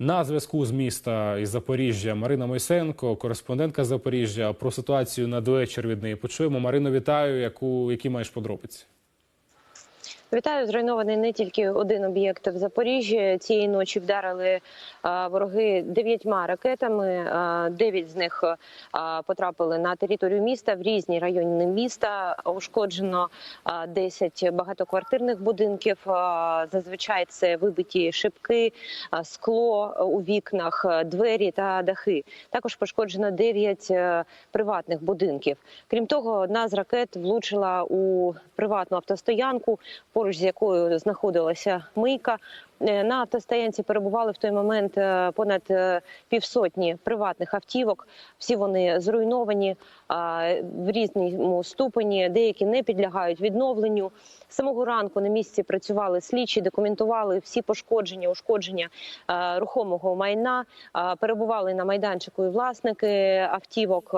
На зв'язку з міста із Запоріжжя Марина Мойсенко, кореспондентка Запоріжжя. Про ситуацію надвечір від неї почуємо. Марино, вітаю. Яку які маєш подробиці? Вітаю, зруйнований не тільки один об'єкт в Запоріжжі. Цієї ночі вдарили вороги дев'ятьма ракетами. Дев'ять з них потрапили на територію міста в різні райони міста. Ушкоджено а, 10 багатоквартирних будинків. Зазвичай це вибиті шибки, скло у вікнах, двері та дахи. Також пошкоджено 9 е, приватних будинків. Крім того, одна з ракет влучила у приватну автостоянку поруч з якою знаходилася мийка. Е, На автостоянці перебували в той момент е, понад е, півсотні приватних автівок. Всі вони зруйновані в різному ступені. Деякі не підлягають відновленню. Самого ранку на місці працювали слідчі, документували всі пошкодження, ушкодження рухомого майна. Перебували на майданчику і власники автівок,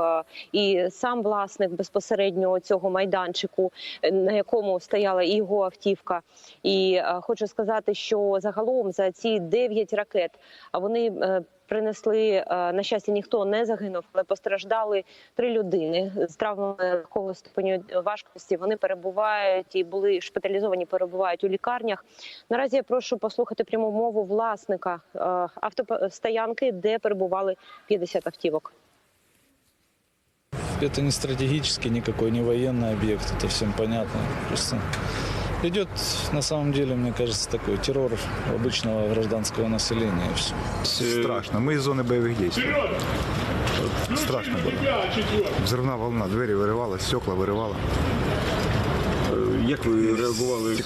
і сам власник безпосередньо цього майданчику, на якому стояла і його автівка. І хочу сказати, що загалом за ці 9 ракет а вони. е, Принесли е, на щастя, ніхто не загинув, але постраждали три людини з травмами легкого ступеню важкості. Вони перебувають і були шпиталізовані, перебувають у лікарнях. Наразі я прошу послухати пряму мову власника е, автостоянки, де перебували 50 автівок. Это не стратегический никакой, не военный объект, это всем понятно. Просто идет, на самом деле, мне кажется, такой террор обычного гражданского населения. и всё. Страшно. Мы из зоны боевых действий. Вот Страшно было. Взрывная волна, двери вырывала, стекла вырывала. Як ви реагували?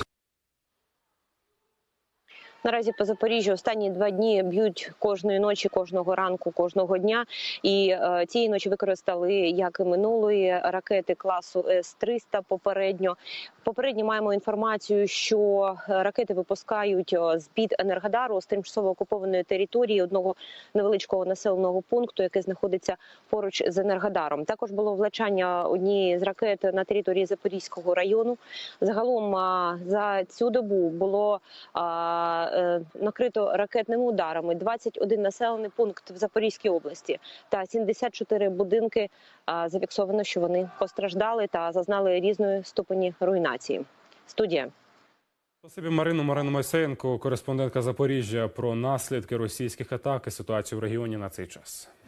Наразі по Запоріжжю останні два дні б'ють кожної ночі, кожного ранку, кожного дня. І е, цієї ночі використали як і минулої ракети класу С-300 попередньо. Попередньо маємо інформацію, що е, ракети випускають з під Енергодару з тимчасово окупованої території одного невеличкого населеного пункту, який знаходиться поруч з Енергодаром. Також було влучання однієї з ракет на території Запорізького району. Загалом за цю добу було накрито ракетними ударами 21 населений пункт в Запорізькій області та 74 будинки. Зафіксовано, що вони постраждали та зазнали різної ступені руйнації. Студія. Спасибі Марину Марину Мойсенко, кореспондентка Запоріжжя про наслідки російських атак і ситуацію в регіоні на цей час.